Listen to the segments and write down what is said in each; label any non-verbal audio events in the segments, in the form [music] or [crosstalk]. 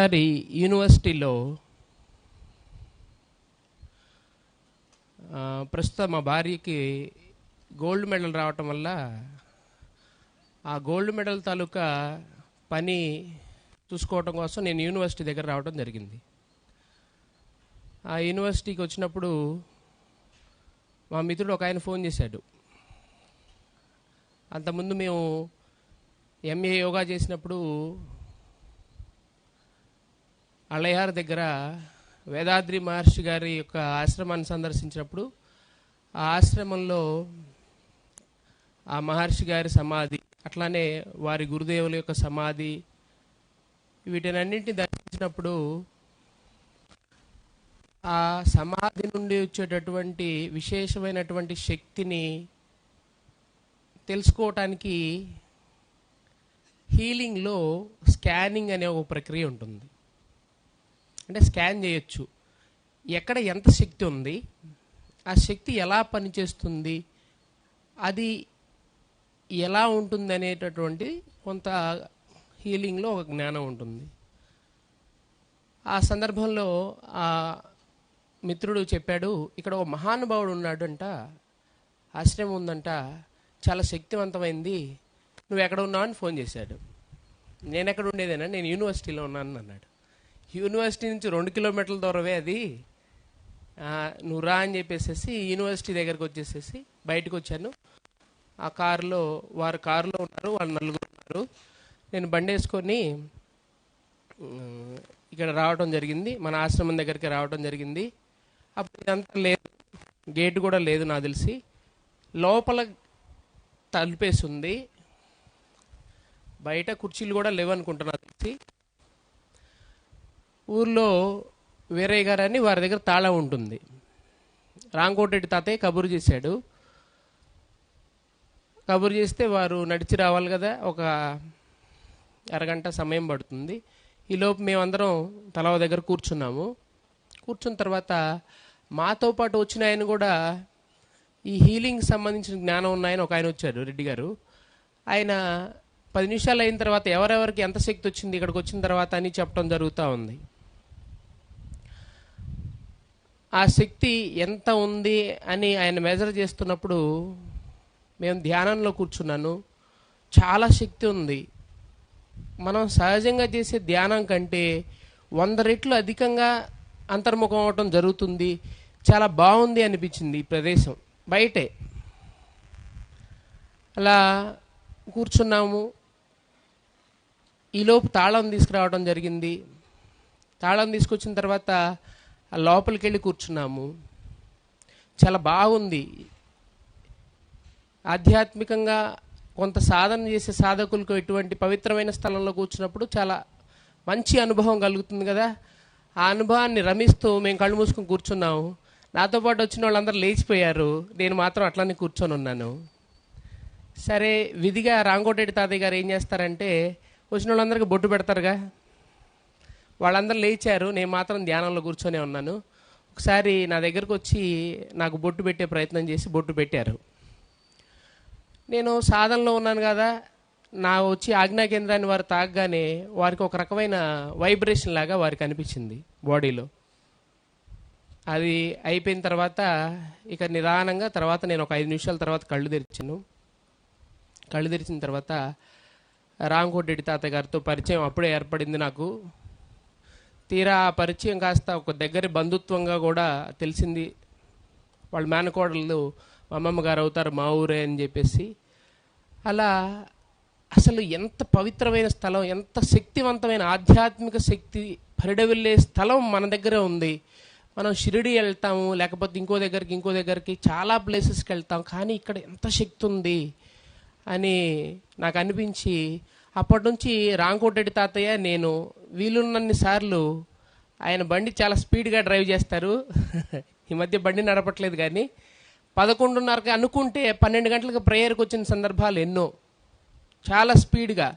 ఒకసారి యూనివర్సిటీలో ప్రస్తుతం మా భార్యకి గోల్డ్ మెడల్ రావటం వల్ల ఆ గోల్డ్ మెడల్ తాలూకా పని చూసుకోవటం కోసం నేను యూనివర్సిటీ దగ్గర రావడం జరిగింది. ఆ యూనివర్సిటీకి వచ్చినప్పుడు మా మిత్రుడు ఒక ఆయన ఫోన్ చేశాడు. అంతకుముందు మేము ఎంఏ యోగా చేసినప్పుడు అళయార్ దగ్గర వేదాద్రి మహర్షి గారి యొక్క ఆశ్రమాన్ని సందర్శించినప్పుడు ఆ ఆశ్రమంలో ఆ మహర్షి గారి సమాధి అట్లానే వారి గురుదేవుల యొక్క సమాధి వీటినన్నింటినీ దర్శించినప్పుడు ఆ సమాధి నుండి వచ్చేటటువంటి విశేషమైనటువంటి శక్తిని తెలుసుకోవటానికి హీలింగ్లో స్కానింగ్ అనే ఒక ప్రక్రియ ఉంటుంది. అంటే స్కాన్ చేయొచ్చు. ఎక్కడ ఎంత శక్తి ఉంది? ఆ శక్తి ఎలా పనిచేస్తుంది? అది ఎలా ఉంటుంది అనేటటువంటి కొంత హీలింగ్లో ఒక జ్ఞానం ఉంటుంది. ఆ సందర్భంలో ఆ మిత్రుడు చెప్పాడు ఇక్కడ ఒక మహానుభావుడు ఉన్నాడంట. ఆశ్రమం ఉందంట. చాలా శక్తివంతమైంది. నువ్వు ఎక్కడ ఉన్నావు? అని ఫోన్ చేశాడు. నేను ఎక్కడ ఉండేదేనా? నేను యూనివర్సిటీలో ఉన్నాను అన్నాడు. యూనివర్సిటీ నుంచి రెండు కిలోమీటర్ల దూరమే అది. నువ్వు రా అని చెప్పేసేసి యూనివర్సిటీ దగ్గరకు వచ్చేసేసి బయటకు వచ్చాను. ఆ కారులో వారు కారులో ఉన్నారు వాళ్ళు నలుగురు ఉన్నారు. నేను బండి వేసుకొని ఇక్కడ రావడం జరిగింది. మన ఆశ్రమం దగ్గరికి రావడం జరిగింది. అప్పుడు ఇదంతా లేదు. గేట్ కూడా లేదు నాకు తెలిసి. లోపల తలుపేసి ఉంది బయట కుర్చీలు కూడా లేవనుకుంటున్నా తెలిసి. ఊర్లో వీరయ్య గారు అని వారి దగ్గర తాళం ఉంటుంది. రాంకోటెడ్డి తాతయ్య కబురు చేశాడు. కబురు చేస్తే వారు నడిచి రావాలి కదా ఒక అరగంట సమయం పడుతుంది. ఈలోపు మేమందరం తలవ దగ్గర కూర్చున్నాము. కూర్చున్న తర్వాత మాతో పాటు వచ్చిన ఆయన కూడా ఈ హీలింగ్ సంబంధించిన జ్ఞానం ఉన్న ఆయన ఒక ఆయన వచ్చారు రెడ్డి గారు. ఆయన పది నిమిషాలు అయిన తర్వాత ఎవరెవరికి ఎంత శక్తి వచ్చింది ఇక్కడికి వచ్చిన తర్వాత అని చెప్పడం జరుగుతూ ఉంది. ఆ శక్తి ఎంత ఉంది అని ఆయన మెజర్ చేస్తున్నప్పుడు మేము ధ్యానంలో కూర్చున్నాను. చాలా శక్తి ఉంది. మనం సహజంగా చేసే ధ్యానం కంటే వంద రెట్లు అధికంగా అంతర్ముఖం అవటం జరుగుతుంది. చాలా బాగుంది అనిపించింది ఈ ప్రదేశం. బయటే. అలా కూర్చున్నాము. ఈలోపు తాళం తీసుకురావడం జరిగింది. తాళం తీసుకొచ్చిన తర్వాత లోపలికి వెళ్ళి కూర్చున్నాము. చాలా బాగుంది. ఆధ్యాత్మికంగా కొంత సాధన చేసే సాధకులకు ఎటువంటి పవిత్రమైన స్థలంలో కూర్చున్నప్పుడు చాలా మంచి అనుభవం కలుగుతుంది కదా. ఆ అనుభవాన్ని రమిస్తూ మేము కళ్ళు మూసుకుని కూర్చున్నాము. నాతో పాటు వచ్చిన వాళ్ళందరూ లేచిపోయారు. నేను మాత్రం అట్లానే కూర్చొని ఉన్నాను. సరే విధిగా రాంకోటేటి తాతయ్య గారు ఏం చేస్తారంటే వచ్చిన వాళ్ళందరికీ బొట్టు పెడతారుగా. వాళ్ళందరూ లేచారు. నేను మాత్రం ధ్యానంలో కూర్చొని ఉన్నాను. ఒకసారి నా దగ్గరకు వచ్చి నాకు బొట్టు పెట్టే ప్రయత్నం చేసి బొట్టు పెట్టారు. నేను సాధనలో ఉన్నాను కదా నా వచ్చి ఆజ్ఞా కేంద్రాన్ని వారు తాగగానే వారికి ఒక రకమైన వైబ్రేషన్ లాగా వారికి అనిపించింది బాడీలో. అది అయిపోయిన తర్వాత ఇక నిదానంగా తర్వాత నేను ఒక ఐదు నిమిషాల తర్వాత కళ్ళు తెరిచాను. కళ్ళు తెరిచిన తర్వాత రాంకోటెడ్డి తాత గారితో పరిచయం అప్పుడే ఏర్పడింది నాకు. తీరా ఆ పరిచయం కాస్త ఒక దగ్గర బంధుత్వంగా కూడా తెలిసింది. వాళ్ళ మేనకోడళ్ళు అమ్మమ్మ గారు అవుతారు మా ఊరే అని చెప్పేసి. అలా అసలు ఎంత పవిత్రమైన స్థలం ఎంత శక్తివంతమైన ఆధ్యాత్మిక శక్తి పరిడవిల్లే స్థలం మన దగ్గరే ఉంది. మనం షిరిడి వెళ్తాము లేకపోతే ఇంకో దగ్గరికి ఇంకో దగ్గరికి చాలా ప్లేసెస్కి వెళ్తాం. కానీ ఇక్కడ ఎంత శక్తి ఉంది అని నాకు అనిపించి అప్పటి నుంచి రాంకోటెడ్డి తాతయ్య నేను వీలున్నన్ని సార్లు ఆయన బండి చాలా స్పీడ్గా డ్రైవ్ చేస్తారు. ఈ మధ్య బండి నడపట్లేదు కానీ పదకొండున్నరకి అనుకుంటే పన్నెండు గంటలకు ప్రేయర్కి వచ్చిన సందర్భాలు ఎన్నో. చాలా స్పీడ్గా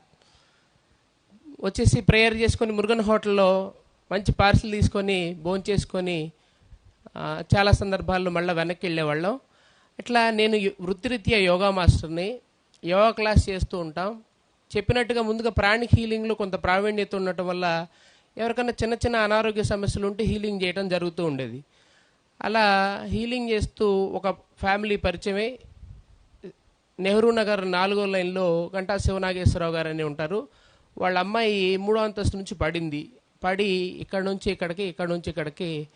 వచ్చేసి ప్రేయర్ చేసుకొని మురుగన్ హోటల్లో మంచి పార్సిల్ తీసుకొని భోంచేసుకొని చాలా సందర్భాల్లో మళ్ళీ వెనక్కి వెళ్ళేవాళ్ళం. ఇట్లా నేను వృత్తిరీత్యా యోగా మాస్టర్ని యోగా క్లాస్ చేస్తూ ఉంటాం. చెప్పినట్టుగా ముందుగా ప్రాణిక్ హీలింగ్లో కొంత ప్రావీణ్యత ఉండటం వల్ల ఎవరికైనా చిన్న చిన్న అనారోగ్య సమస్యలు ఉంటే హీలింగ్ చేయడం జరుగుతూ ఉండేది. అలా హీలింగ్ చేస్తూ ఒక ఫ్యామిలీ పరిచయమై. నెహ్రూ నగర్ నాలుగో లైన్లో గంటా శివనాగేశ్వరరావు గారు అని ఉంటారు. వాళ్ళ అమ్మాయి మూడో అంతస్తు నుంచి పడింది. పడి ఇక్కడ నుంచి ఇక్కడికి ఇక్కడ నుంచి ఇక్కడికి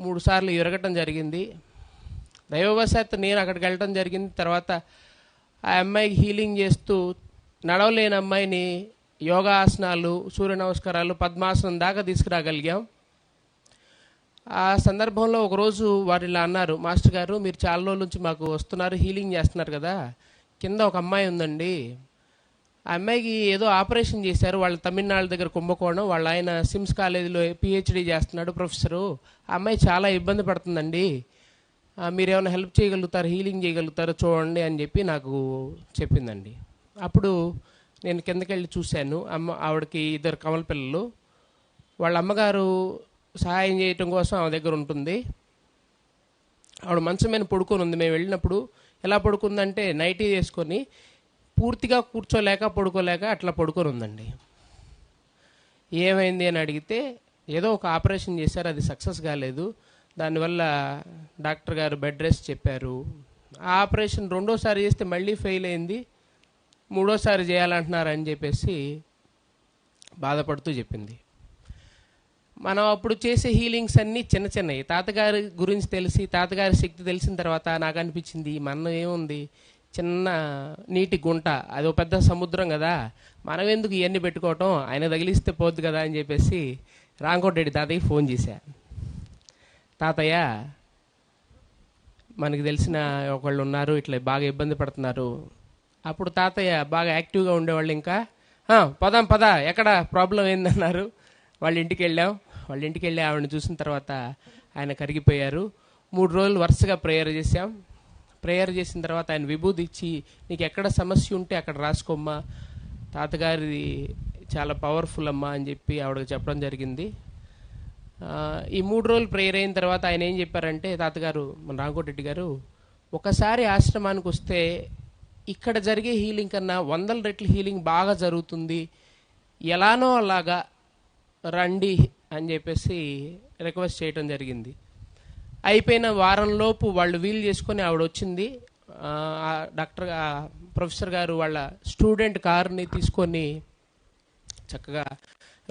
మూడు సార్లు ఇరగటం జరిగింది. దైవవశాత్తు నేను అక్కడికి వెళ్ళటం జరిగింది. తర్వాత ఆ అమ్మాయికి హీలింగ్ చేస్తూ నడవలేని అమ్మాయిని యోగాసనాలు సూర్య నమస్కారాలు పద్మాసనం దాకా తీసుకురాగలిగాం. ఆ సందర్భంలో ఒకరోజు వారు ఇలా అన్నారు మాస్టర్ గారు మీరు చాలా రోజుల నుంచి మాకు వస్తున్నారు హీలింగ్ చేస్తున్నారు కదా కింద ఒక అమ్మాయి ఉందండి. ఆ అమ్మాయికి ఏదో ఆపరేషన్ చేశారు వాళ్ళ తమిళనాడు దగ్గర కుంభకోణం వాళ్ళ ఆయన సిమ్స్ కాలేజీలో పిహెచ్డీ చేస్తున్నాడు ప్రొఫెసరు. ఆ అమ్మాయి చాలా ఇబ్బంది పడుతుందండి. మీరు ఏమైనా హెల్ప్ చేయగలుగుతారు హీలింగ్ చేయగలుగుతారో చూడండి అని చెప్పి నాకు చెప్పిందండి. అప్పుడు నేను కిందకి వెళ్ళి చూశాను. అమ్మ ఆవిడకి ఇద్దరు కమల పిల్లలు. వాళ్ళ అమ్మగారు సహాయం చేయటం కోసం ఆమె దగ్గర ఉంటుంది. ఆవిడ మంచం మీద పడుకొని ఉంది. మేము వెళ్ళినప్పుడు ఎలా పడుకుందంటే నైటీ వేసుకొని పూర్తిగా కూర్చోలేక పడుకోలేక అట్లా పడుకొని ఉందండి. ఏమైంది అని అడిగితే ఏదో ఒక ఆపరేషన్ చేశారు. అది సక్సెస్ కాలేదు. దానివల్ల డాక్టర్ గారు బెడ్ రెస్ట్ చెప్పారు. ఆ ఆపరేషన్ రెండోసారి చేస్తే మళ్ళీ ఫెయిల్ అయింది. మూడోసారి చేయాలంటున్నారని అని చెప్పేసి బాధపడుతూ చెప్పింది. మనం అప్పుడు చేసే హీలింగ్స్ అన్నీ చిన్న చిన్నవి. తాతగారి గురించి తెలిసి తాతగారి శక్తి తెలిసిన తర్వాత నాకు అనిపించింది మనం ఏముంది? చిన్న నీటి గుంట అది ఒక పెద్ద సముద్రం కదా. మనం ఎందుకు ఇవన్నీ పెట్టుకోవటం? ఆయన తగిలిస్తే పోద్దు కదా అని చెప్పేసి రాంకోటరెడ్డి తాతయ్య ఫోన్ చేశా. తాతయ్య మనకి తెలిసిన ఒకళ్ళు ఉన్నారు ఇట్లా బాగా ఇబ్బంది పడుతున్నారు. అప్పుడు తాతయ్య బాగా యాక్టివ్గా ఉండేవాళ్ళు ఇంకా. పదాం పద ఎక్కడ ప్రాబ్లం ఏందన్నారు? వాళ్ళ ఇంటికి వెళ్ళాం. వాళ్ళ ఇంటికి వెళ్ళి ఆవిడని చూసిన తర్వాత ఆయన కరిగిపోయారు. మూడు రోజులు వరుసగా ప్రేయర్ చేశాం. ప్రేయర్ చేసిన తర్వాత ఆయన విభూది ఇచ్చి నీకు ఎక్కడ సమస్య ఉంటే అక్కడ రాసుకోమ్మా. తాతగారిది చాలా పవర్ఫుల్ అమ్మా అని చెప్పి ఆవిడకి చెప్పడం జరిగింది. ఈ మూడు రోజులు ప్రేయర్ అయిన తర్వాత ఆయన ఏం చెప్పారంటే తాతగారు మన రాంకోటరెడ్డి గారు ఒకసారి ఆశ్రమానికి వస్తే ఇక్కడ జరిగే హీలింగ్ కన్నా వందల రెట్ల హీలింగ్ బాగా జరుగుతుంది. ఎలానో అలాగా రండి అని చెప్పేసి రిక్వెస్ట్ చేయటం జరిగింది. అయిపోయిన వారంలోపు వాళ్ళు వీలు చేసుకొని ఆవిడ వచ్చింది. డాక్టర్ ప్రొఫెసర్ గారు వాళ్ళ స్టూడెంట్ కార్ని తీసుకొని చక్కగా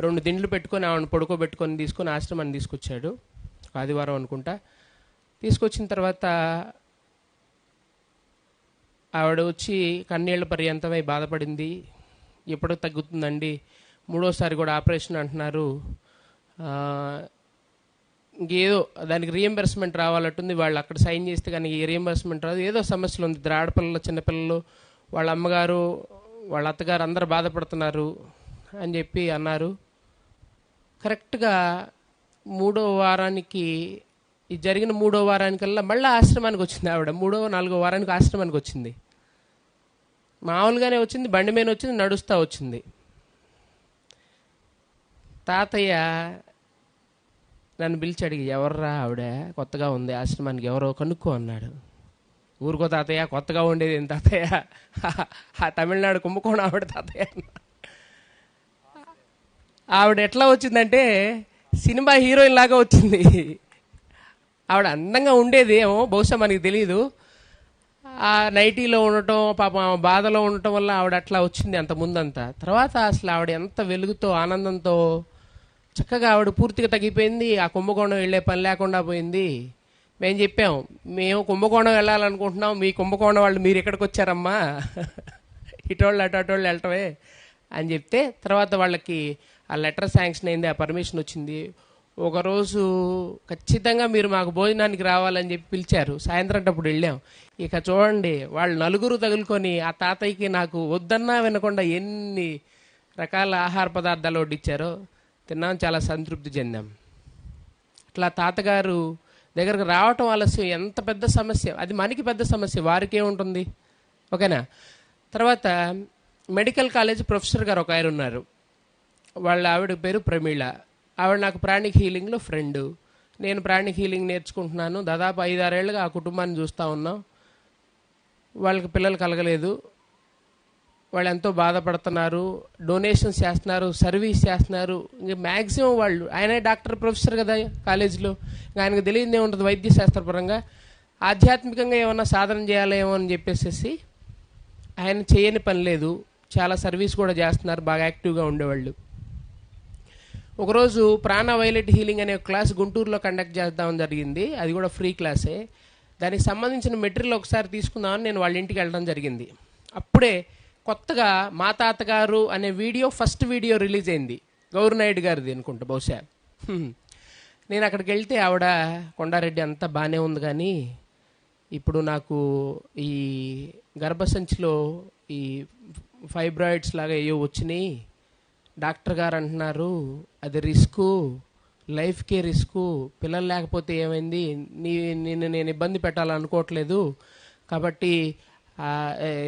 రెండు దిండ్లు పెట్టుకొని ఆవిడని పడుకోబెట్టుకొని తీసుకొని ఆశ్రమాన్ని తీసుకొచ్చాడు. ఆదివారం అనుకుంటా. తీసుకొచ్చిన తర్వాత ఆవిడ వచ్చి కన్నీళ్ళ పర్యంతమై బాధపడింది. ఎప్పుడో తగ్గుతుందండి. మూడోసారి కూడా ఆపరేషన్ అంటున్నారు. ఇంకేదో దానికి రీఎంబర్స్మెంట్ రావాలంటుంది వాళ్ళు అక్కడ సైన్ చేస్తే కానీ ఏ రీఎంబర్స్మెంట్ రాదు. ఏదో సమస్యలు ఉంది. ద్రాడపిల్లలు చిన్నపిల్లలు వాళ్ళ అమ్మగారు వాళ్ళ అత్తగారు అందరు బాధపడుతున్నారు అని చెప్పి అన్నారు. కరెక్ట్గా మూడో వారానికి ఈ జరిగిన మూడో వారానికల్లా మళ్ళీ ఆశ్రమానికి వచ్చింది ఆవిడ. మూడో నాలుగో వారానికి ఆశ్రమానికి వచ్చింది. మామూలుగానే వచ్చింది బండి మీద వచ్చింది నడుస్తూ వచ్చింది. తాతయ్య నన్ను పిలిచి అడిగి ఎవర్రా ఆవిడ? కొత్తగా ఉంది ఆశ్రమానికి ఎవరో కనుక్కో అన్నాడు. ఊరుకో తాతయ్య కొత్తగా ఉండేది ఏం తాతయ్య? ఆ తమిళనాడు కుంభకోణం ఆవిడ తాతయ్య ఆవిడ ఎట్లా వచ్చిందంటే సినిమా హీరోయిన్ లాగా వచ్చింది. ఆవిడ అందంగా ఉండేది ఏమో బహుశా మనకి తెలియదు ఆ నైటీలో ఉండటం పాపం బాధలో ఉండటం వల్ల ఆవిడ అట్లా వచ్చింది అంత ముందంతా. తర్వాత అసలు ఆవిడ ఎంత వెలుగుతో ఆనందంతో చక్కగా ఆవిడ పూర్తిగా తగ్గిపోయింది. ఆ కుంభకోణం వెళ్ళే పని లేకుండా పోయింది. మేము చెప్పాం మేము కుంభకోణం వెళ్ళాలనుకుంటున్నాం. మీ కుంభకోణం వాళ్ళు మీరు ఎక్కడికి వచ్చారమ్మా? [laughs] ఇటోళ్ళు అటు అటోళ్ళు వెళ్ళటమే. అని చెప్తే తర్వాత వాళ్ళకి ఆ లెటర్ శాంక్షన్ అయింది ఆ పర్మిషన్ వచ్చింది. ఒకరోజు ఖచ్చితంగా మీరు మాకు భోజనానికి రావాలని చెప్పి పిలిచారు. సాయంత్రం అప్పుడు వెళ్ళాం. ఇక చూడండి వాళ్ళు నలుగురు తగులుకొని ఆ తాతయ్యకి నాకు వద్దన్నా వినకుండా ఎన్ని రకాల ఆహార పదార్థాలు వడ్డిచ్చారో తిన్నాం చాలా సంతృప్తి చెందాం. అట్లా తాతగారు దగ్గరకు రావటం ఆలస్యం. ఎంత పెద్ద సమస్య? అది మనకి పెద్ద సమస్య. వారికి ఏముంటుంది? ఓకేనా? తర్వాత మెడికల్ కాలేజ్ ప్రొఫెసర్ గారు ఒక ఆయన ఉన్నారు. వాళ్ళ ఆవిడ పేరు ప్రమీళ. ఆవిడ నాకు ప్రాణిక్ హీలింగ్లో ఫ్రెండ్. నేను ప్రాణిక్ హీలింగ్ నేర్చుకుంటున్నాను. దాదాపు ఐదారేళ్ళుగా ఆ కుటుంబాన్ని చూస్తూ ఉన్నాం. వాళ్ళకి పిల్లలు కలగలేదు. వాళ్ళు ఎంతో బాధపడుతున్నారు. డొనేషన్స్ చేస్తున్నారు. సర్వీస్ చేస్తున్నారు. ఇంకా మ్యాక్సిమం వాళ్ళు ఆయనే డాక్టర్ ప్రొఫెసర్ కదా కాలేజీలో. ఇంకా ఆయనకు తెలియదు ఉంటుంది వైద్య శాస్త్రపరంగా. ఆధ్యాత్మికంగా ఏమన్నా సాధన చేయాలేమో అని చెప్పేసి ఆయన చేయని పని లేదు. చాలా సర్వీస్ కూడా చేస్తున్నారు. బాగా యాక్టివ్గా ఉండేవాళ్ళు. ఒకరోజు ప్రాణ వైలెట్ హీలింగ్ అనే క్లాస్ గుంటూరులో కండక్ట్ చేద్దామని జరిగింది. అది కూడా ఫ్రీ క్లాసే. దానికి సంబంధించిన మెటీరియల్ ఒకసారి తీసుకుందామని నేను వాళ్ళ ఇంటికి వెళ్ళడం జరిగింది. అప్పుడే కొత్తగా మా తాతగారు అనే వీడియో ఫస్ట్ వీడియో రిలీజ్ అయింది. గౌరనాయుడు గారిది అనుకుంటా బహుశా. నేను అక్కడికి వెళ్తే ఆవిడ కొండారెడ్డి అంతా బాగానే ఉంది కానీ ఇప్పుడు నాకు ఈ గర్భసంచిలో ఈ ఫైబ్రాయిడ్స్ లాగా ఏవో వచ్చినాయి. డాక్టర్ గారు అంటున్నారు అది రిస్కు లైఫ్కి రిస్కు పిల్లలు లేకపోతే ఏమైంది నీ నిన్ను నేను ఇబ్బంది పెట్టాలనుకోవట్లేదు కాబట్టి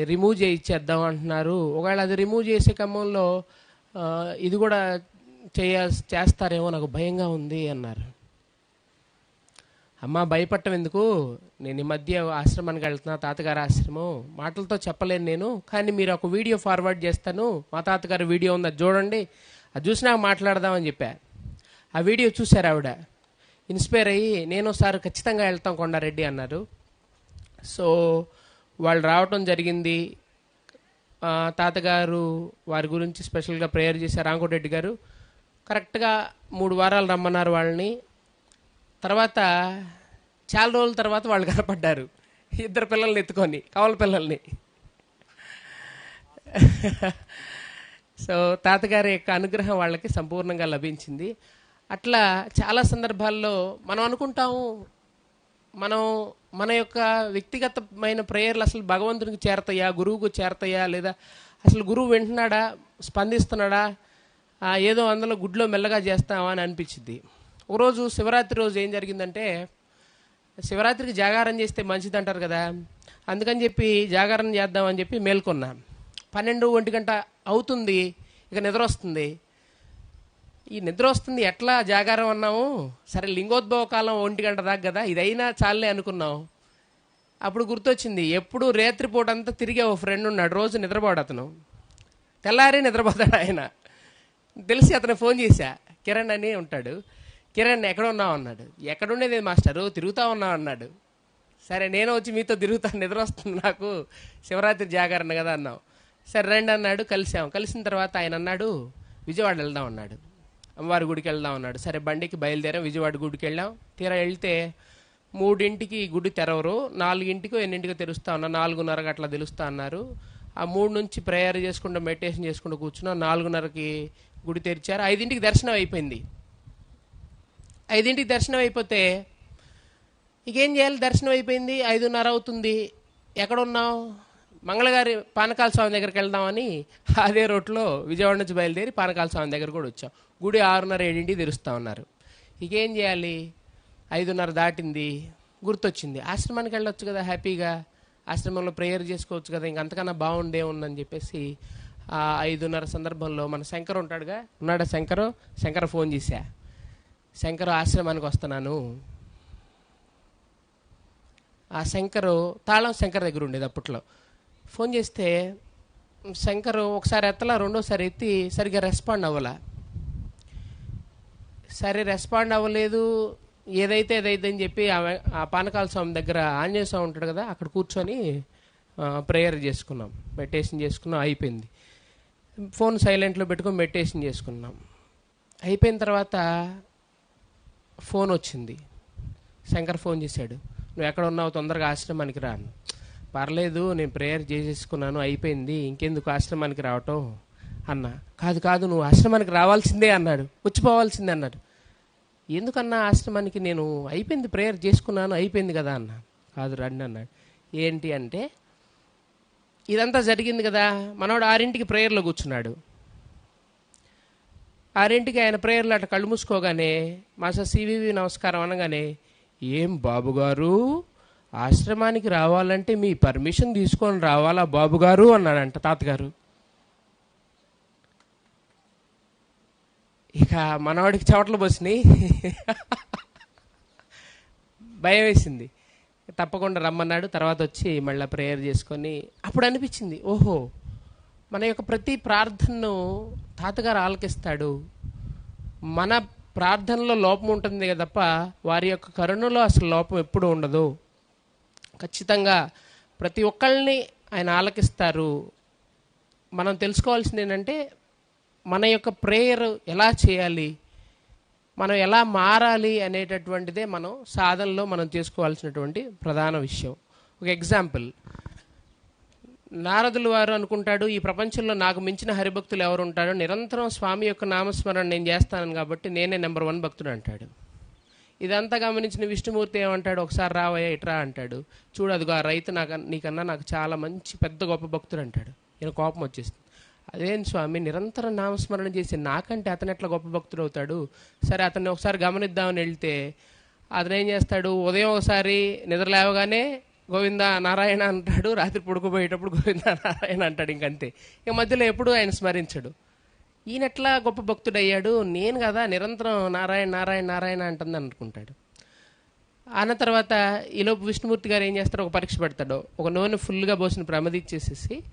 రిమూవ్ చేయించేద్దాం అంటున్నారు. ఒకవేళ అది రిమూవ్ చేసే క్రమంలో ఇది కూడా చేయాల్సి చేస్తారేమో నాకు భయంగా ఉంది అన్నారు. అమ్మ భయపడటం ఎందుకు? నేను ఈ మధ్య ఆశ్రమానికి వెళ్తున్నా తాతగారి ఆశ్రమం. మాటలతో చెప్పలేను నేను కానీ మీరు ఒక వీడియో ఫార్వర్డ్ చేస్తాను. మా తాతగారి వీడియో ఉంది అది చూడండి. అది చూసినాక మాట్లాడదామని చెప్పా. ఆ వీడియో చూశారు ఆవిడ. ఇన్స్పైర్ అయ్యి నేను ఒకసారి ఖచ్చితంగా వెళ్తాం కొండారెడ్డి అన్నారు. సో వాళ్ళు రావటం జరిగింది. తాతగారు వారి గురించి స్పెషల్గా ప్రేయర్ చేశారు రాంకోటరెడ్డి గారు. కరెక్ట్గా మూడు వారాలు రమ్మన్నారు వాళ్ళని. తర్వాత చాలా రోజుల తర్వాత వాళ్ళు కనపడ్డారు. ఇద్దరు పిల్లల్ని ఎత్తుకొని కవల పిల్లల్ని. సో తాతగారి యొక్క అనుగ్రహం వాళ్ళకి సంపూర్ణంగా లభించింది. అట్లా చాలా సందర్భాల్లో మనం అనుకుంటాము మనం మన యొక్క వ్యక్తిగతమైన ప్రేయర్లు అసలు భగవంతునికి చేరతాయా గురువుకు చేరతాయా లేదా అసలు గురువు వింటున్నాడా స్పందిస్తున్నాడా ఏదో అందులో గుడ్లో మెల్లగా చేస్తావా అని అనిపించింది ఒకరోజు శివరాత్రి రోజు ఏం జరిగిందంటే శివరాత్రికి జాగారం చేస్తే మంచిది అంటారు కదా అందుకని చెప్పి జాగారం చేద్దామని చెప్పి మేల్కొన్నా. పన్నెండు ఒంటి గంట అవుతుంది ఇక నిద్ర వస్తుంది. ఈ నిద్ర వస్తుంది ఎట్లా జాగారం అన్నాము సరే లింగోద్భవ కాలం ఒంటి గంట దాకా కదా ఇదైనా చాలే అనుకున్నాం అప్పుడు గుర్తొచ్చింది ఎప్పుడు రేత్రిపూట అంతా తిరిగే ఓ ఫ్రెండ్ ఉన్నాడు రోజు నిద్రపోడు అతను. తెల్లారి నిద్రపోతాడు ఆయన. తెలిసి అతను ఫోన్ చేశా కిరణ్ అని ఉంటాడు. కిరణ్ ఎక్కడ ఉన్నావు? అన్నాడు. ఎక్కడుండేది మాస్టరు? తిరుగుతా ఉన్నావు అన్నాడు. సరే నేను వచ్చి మీతో తిరుగుతాను నిద్ర వస్తుంది నాకు. శివరాత్రి జాగరణ కదా అన్నాం సరే రండి అన్నాడు. కలిసాం. కలిసిన తర్వాత ఆయన అన్నాడు విజయవాడ వెళ్దాం అన్నాడు. అమ్మవారి గుడికి వెళ్దాం అన్నాడు. సరే బండికి బయలుదేరాం విజయవాడ గుడికి వెళ్ళాం. తీరా వెళ్తే మూడింటికి గుడి తెరవరు. నాలుగింటికో ఎన్నింటికో తెరుస్తా ఉన్నా. నాలుగున్నరకు అట్లా తెలుస్తా అన్నారు. ఆ మూడు నుంచి ప్రేయర్ చేసుకుంటూ మెడిటేషన్ చేసుకుంటూ కూర్చున్నాం. నాలుగున్నరకి గుడి తెరిచారు. ఐదింటికి దర్శనం అయిపోయింది. ఐదింటికి దర్శనం అయిపోతే ఇంకేం చేయాలి? దర్శనం అయిపోయింది ఐదున్నర అవుతుంది. ఎక్కడున్నావు? మంగళగారి పానకాల స్వామి దగ్గరికి వెళ్దామని అదే రోడ్లో విజయవాడ నుంచి బయలుదేరి పానకాల స్వామి దగ్గర కూడా వచ్చాం. గుడి ఆరున్నర ఏడింటికి తెరుస్తూ ఉన్నారు. ఇంకేం చేయాలి? ఐదున్నర దాటింది గుర్తొచ్చింది. ఆశ్రమానికి వెళ్ళొచ్చు కదా హ్యాపీగా. ఆశ్రమంలో ప్రేయర్ చేసుకోవచ్చు కదా ఇంకంతకన్నా బాగుండే ఉందని చెప్పేసి ఆ ఐదున్నర సందర్భంలో మన శంకర్ ఉంటాడుగా. ఉన్నాడా శంకరు? శంకర్ ఫోన్ చేశా. శంకరు ఆశ్రమానికి వస్తున్నాను. ఆ శంకరు తాళం శంకర్ దగ్గర ఉండేది అప్పట్లో. ఫోన్ చేస్తే శంకరు ఒకసారి ఎత్తలా రెండోసారి ఎత్తి సరిగ్గా రెస్పాండ్ అవ్వలా. సరే రెస్పాండ్ అవ్వలేదు. ఏదైతే ఏదైతే అని చెప్పి ఆ పానకాల స్వామి దగ్గర ఆంజనేయ స్వామి ఉంటాడు కదా అక్కడ కూర్చొని ప్రేయర్ చేసుకున్నాం. మెడిటేషన్ చేసుకున్నాం అయిపోయింది. ఫోన్ సైలెంట్లో పెట్టుకొని మెడిటేషన్ చేసుకున్నాం. అయిపోయిన తర్వాత ఫోన్ వచ్చింది. శంకర్ ఫోన్ చేశాడు. నువ్వు ఎక్కడ ఉన్నావు తొందరగా ఆశ్రమానికి రా పర్లేదు నేను ప్రేయర్ చేసేసుకున్నాను అయిపోయింది. ఇంకెందుకు ఆశ్రమానికి రావటం? అన్న. కాదు కాదు నువ్వు ఆశ్రమానికి రావాల్సిందే అన్నాడు. వచ్చిపోవాల్సిందే అన్నాడు. ఎందుకన్నా ఆశ్రమానికి? నేను అయిపోయింది ప్రేయర్ చేసుకున్నాను అయిపోయింది కదా అన్న. కాదు రండి అన్నాడు. ఏంటి అంటే ఇదంతా జరిగింది కదా మనవాడు ఆరింటికి ప్రేయర్లో కూర్చున్నాడు. ఆరింటికి ఆయన ప్రేయర్లో అట్లా కళ్ళు మూసుకోగానే మాస్టర్ సివివి నమస్కారం అనగానే ఏం బాబుగారు? ఆశ్రమానికి రావాలంటే మీ పర్మిషన్ తీసుకొని రావాలా బాబుగారు? అన్నాడంట తాతగారు. ఇక మనవాడికి చెవట్లు పోసినాయి. భయం వేసింది. తప్పకుండా రమ్మన్నాడు. తర్వాత వచ్చి మళ్ళీ ప్రేయర్ చేసుకొని అప్పుడు అనిపించింది ఓహో మన యొక్క ప్రతి ప్రార్థనను తాతగారు ఆలకిస్తాడు. మన ప్రార్థనలో లోపం ఉంటుంది తప్ప వారి యొక్క కరుణలో అసలు లోపం ఎప్పుడూ ఉండదు. ఖచ్చితంగా ప్రతి ఒక్కళ్ళని ఆయన ఆలకిస్తారు. మనం తెలుసుకోవాల్సింది ఏంటంటే మన యొక్క ప్రేయర్ ఎలా చేయాలి మనం ఎలా మారాలి అనేటటువంటిదే మనం సాధనలో మనం చేసుకోవాల్సినటువంటి ప్రధాన విషయం. ఒక ఎగ్జాంపుల్ నారదులు వారు అనుకుంటాడు ఈ ప్రపంచంలో నాకు మించిన హరిభక్తులు ఎవరు ఉంటారో నిరంతరం స్వామి యొక్క నామస్మరణ నేను చేస్తాను కాబట్టి నేనే నెంబర్ వన్ భక్తుడు అంటాడు. ఇదంతా గమనించిన విష్ణుమూర్తి ఏమంటాడు ఒకసారి రావయ్యా ఇట్రా అంటాడు. చూడు అదిగో ఆ రైతు నాకు నీకన్నా నాకు చాలా మంచి పెద్ద గొప్ప భక్తుడు అంటాడు. ఈయన కోపం వచ్చేస్తుంది అదేం స్వామి నిరంతరం నామస్మరణ చేసి నాకంటే అతను ఎట్లా గొప్ప భక్తుడు అవుతాడు? సరే అతన్ని ఒకసారి గమనిద్దామని వెళ్తే అతను ఏం చేస్తాడు ఉదయం ఒకసారి నిద్ర లేవగానే గోవింద నారాయణ అంటాడు రాత్రి పడుకోబోయేటప్పుడు గోవింద నారాయణ అంటాడు ఇంకంతే. ఇక మధ్యలో ఎప్పుడు ఆయన స్మరించడు. ఈయన ఎట్లా గొప్ప భక్తుడు అయ్యాడు నేను కదా నిరంతరం నారాయణ నారాయణ నారాయణ అంటుంది అనుకుంటాడు. అన్న తర్వాత ఈలోపు విష్ణుమూర్తి గారు ఏం చేస్తాడు ఒక పరీక్ష పెడతాడు. ఒక నూనె ఫుల్గా పోసిన ప్రమదిచ్చేసేసి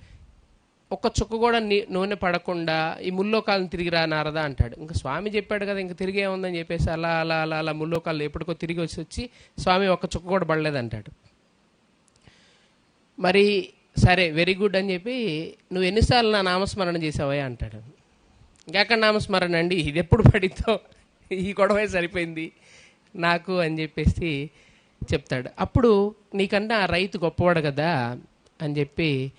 ఒక్క చుక్క కూడా నీ- నూనె పడకుండా ఈ ముల్లోకాలను తిరిగి రా నారదా అంటాడు. ఇంకా స్వామి చెప్పాడు కదా ఇంకా తిరిగే ఉందని చెప్పేసి అలా అలా అలా అలా ముల్లోకాలు ఎప్పటికో తిరిగి వచ్చి వచ్చి స్వామి ఒక్క చుక్క కూడా పడలేదు అంటాడు మరి సరే వెరీ గుడ్ అని చెప్పి నువ్వు ఎన్నిసార్లు నా నామస్మరణ చేసావయ్యా? అంటాడు. ఇంకెక్కడ నామస్మరణ అండి? ఇది ఎప్పుడు పడితో ఈ గొడవే సరిపోయింది నాకు అని చెప్పేసి చెప్తాడు. అప్పుడు నీకన్నా ఆ రైతు గొప్పవాడు కదా అని చెప్పి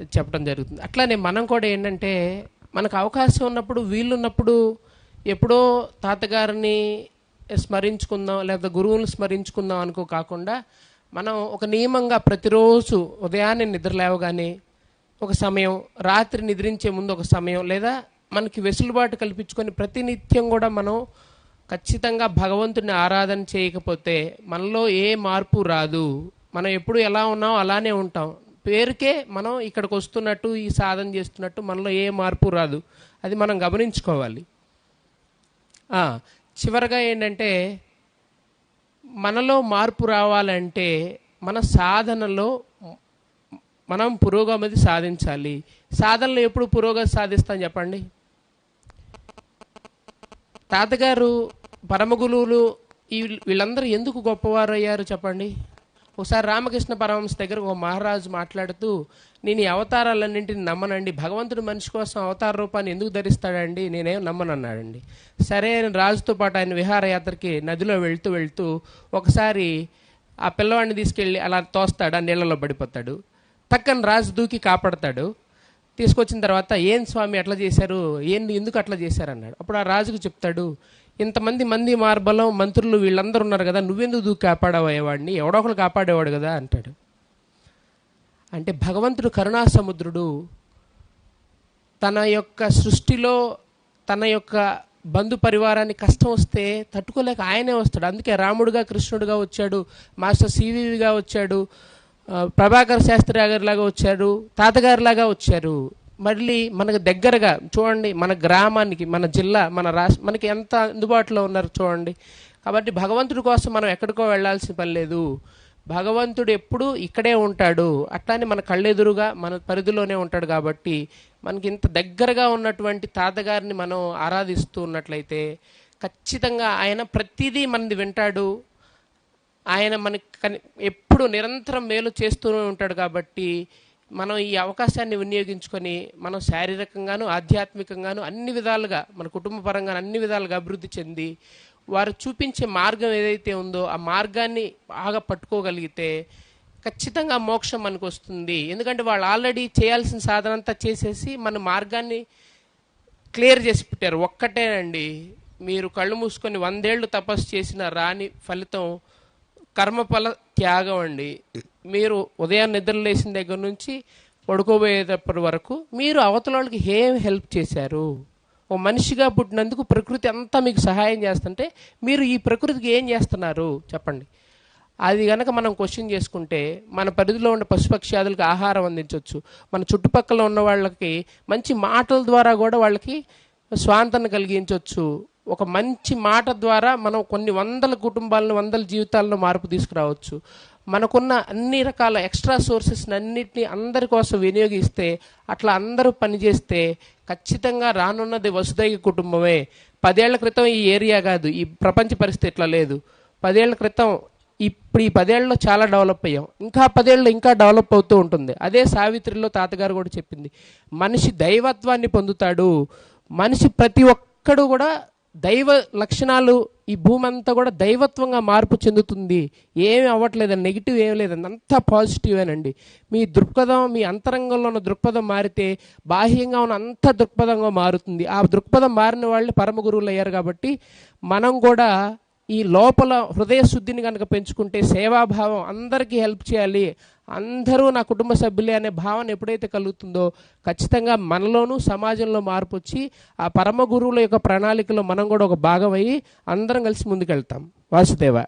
చెప్పడం జరుగుతుంది. అట్లానే మనం కూడా ఏంటంటే మనకు అవకాశం ఉన్నప్పుడు వీళ్ళున్నప్పుడు ఎప్పుడో తాతగారిని స్మరించుకుందాం లేదా గురువుని స్మరించుకుందాం అనుకో కాకుండా మనం ఒక నియమంగా ప్రతిరోజు ఉదయాన్నే నిద్ర లేవగానే ఒక సమయం రాత్రి నిద్రించే ముందు ఒక సమయం లేదా మనకి వెసులుబాటు కల్పించుకొని ప్రతినిత్యం కూడా మనం ఖచ్చితంగా భగవంతుని ఆరాధన చేయకపోతే మనలో ఏ మార్పు రాదు. మనం ఎప్పుడు ఎలా ఉన్నామో అలానే ఉంటాం. పేరుకే మనం ఇక్కడికి వస్తున్నట్టు ఈ సాధన చేస్తున్నట్టు మనలో ఏ మార్పు రాదు. అది మనం గమనించుకోవాలి. చివరగా ఏంటంటే మనలో మార్పు రావాలంటే మన సాధనలో మనం పురోగమతి సాధించాలి. సాధనలో ఎప్పుడు పురోగతి సాధిస్తాం చెప్పండి? తాతగారు పరమ గురువులు ఈ వీళ్ళందరూ ఎందుకు గొప్పవారు అయ్యారు చెప్పండి? ఒకసారి రామకృష్ణ పరమహంస దగ్గర ఒక మహారాజు మాట్లాడుతూ నేను ఈ అవతారాలన్నింటిని నమ్మనండి. భగవంతుడు మనిషి కోసం అవతార రూపాన్ని ఎందుకు ధరిస్తాడండి? నేనేం నమ్మనన్నాడండి. సరే అని రాజుతో పాటు ఆయన విహారయాత్రకి నదిలో వెళ్తూ వెళ్తూ ఒకసారి ఆ పిల్లవాడిని తీసుకెళ్ళి అలా తోస్తాడు ఆ నీళ్ళలో పడిపోతాడు. తక్కని రాజు దూకి కాపాడతాడు. తీసుకొచ్చిన తర్వాత ఏం స్వామి అట్లా చేశారు? ఏంది ఎందుకు అట్లా చేశారు అన్నాడు అప్పుడు ఆ రాజుకు చెప్తాడు ఇంతమంది మంది మార్బలం మంత్రులు వీళ్ళందరూ ఉన్నారు కదా నువ్వెందుకు దూకి కాపాడవయ్యేవాడిని? ఎవడో ఒకరు కాపాడేవాడు కదా అంటాడు. అంటే భగవంతుడు కరుణాసముద్రుడు తన యొక్క సృష్టిలో తన యొక్క బంధు పరివారాన్ని కష్టం వస్తే తట్టుకోలేక ఆయనే వస్తాడు. అందుకే రాముడుగా కృష్ణుడుగా వచ్చాడు మాస్టర్ సివివిగా వచ్చాడు ప్రభాకర్ శాస్త్రి గారిలాగా వచ్చారు తాతగారిలాగా వచ్చారు. మళ్ళీ మనకు దగ్గరగా చూడండి మన గ్రామానికి మన జిల్లా మన రాష్ట్ర మనకి ఎంత అందుబాటులో ఉన్నారు చూడండి. కాబట్టి భగవంతుడి కోసం మనం ఎక్కడికో వెళ్ళాల్సిన పని లేదు. భగవంతుడు ఎప్పుడూ ఇక్కడే ఉంటాడు. అట్లానే మన కళ్ళెదురుగా మన పరిధిలోనే ఉంటాడు కాబట్టి మనకి ఇంత దగ్గరగా ఉన్నటువంటి తాతగారిని మనం ఆరాధిస్తూ ఉన్నట్లయితే ఖచ్చితంగా ఆయన ప్రతిదీ మనది వింటాడు. ఆయన మనకి ఎప్పుడు నిరంతరం మేలు చేస్తూనే ఉంటాడు కాబట్టి మనం ఈ అవకాశాన్ని వినియోగించుకొని మనం శారీరకంగాను ఆధ్యాత్మికంగాను అన్ని విధాలుగా మన కుటుంబ పరంగా అన్ని విధాలుగా అభివృద్ధి చెంది వారు చూపించే మార్గం ఏదైతే ఉందో ఆ మార్గాన్ని బాగా పట్టుకోగలిగితే ఖచ్చితంగా మోక్షం మనకు వస్తుంది. ఎందుకంటే వాళ్ళు ఆల్రెడీ చేయాల్సిన సాధన అంతా చేసేసి మన మార్గాన్ని క్లియర్ చేసి పెట్టారు. ఒక్కటేనండి మీరు కళ్ళు మూసుకొని వందేళ్ళు తపస్సు చేసిన రాని ఫలితం కర్మఫల త్యాగం అండి. మీరు ఉదయం నిద్ర లేచిన దగ్గర నుంచి పడుకోబోయేటప్పటి వరకు మీరు అవతల వాళ్ళకి ఏం హెల్ప్ చేశారు? ఓ మనిషిగా పుట్టినందుకు ప్రకృతి అంతా మీకు సహాయం చేస్తుంటే మీరు ఈ ప్రకృతికి ఏం చేస్తున్నారు? చెప్పండి. అది గనక మనం క్వశ్చన్ చేసుకుంటే మన పరిధిలో ఉన్న పశుపక్ష్యాదులకు ఆహారం అందించవచ్చు మన చుట్టుపక్కల ఉన్న వాళ్ళకి మంచి మాటల ద్వారా కూడా వాళ్ళకి స్వాంతను కలిగించవచ్చు ఒక మంచి మాట ద్వారా మనం కొన్ని వందల కుటుంబాలను వందల జీవితాలను మార్పు తీసుకురావచ్చు. మనకున్న అన్ని రకాల ఎక్స్ట్రా సోర్సెస్ అన్నిటినీ అందరి కోసం వినియోగిస్తే అట్లా అందరూ పనిచేస్తే ఖచ్చితంగా రానున్నది వసుదైక కుటుంబమే. పదేళ్ళ క్రితం ఈ ఏరియా కాదు ఈ ప్రపంచ పరిస్థితి ఇట్లా లేదు. పదేళ్ళ క్రితం ఇప్పుడు ఈ పదేళ్ళలో చాలా డెవలప్ అయ్యాం. ఇంకా పదేళ్ళు ఇంకా డెవలప్ అవుతూ ఉంటుంది. అదే సావిత్రిలో తాతగారు కూడా చెప్పింది మనిషి దైవత్వాన్ని పొందుతాడు. మనిషి ప్రతి ఒక్కడు కూడా దైవ లక్షణాలు ఈ భూమి అంతా కూడా దైవత్వంగా మార్పు చెందుతుంది. ఏమీ అవ్వట్లేదండి నెగిటివ్ ఏం లేదండి అంతా పాజిటివేనండి మీ దృక్పథం మీ అంతరంగంలో ఉన్న దృక్పథం మారితే బాహ్యంగా ఉన్న అంత దృక్పథంగా మారుతుంది. ఆ దృక్పథం మారిన వాళ్ళు పరమ గురువులు అయ్యారు కాబట్టి మనం కూడా ఈ లోపల హృదయ శుద్ధిని కనుక పెంచుకుంటే సేవాభావం అందరికీ హెల్ప్ చేయాలి అందరూ నా కుటుంబ సభ్యులే అనే భావన ఎప్పుడైతే కలుగుతుందో ఖచ్చితంగా మనలోనూ సమాజంలో మార్పు వచ్చి ఆ పరమ గురువుల యొక్క ప్రణాళికలో మనం కూడా ఒక భాగం అయ్యి అందరం కలిసి ముందుకెళ్తాం. వాసుదేవ.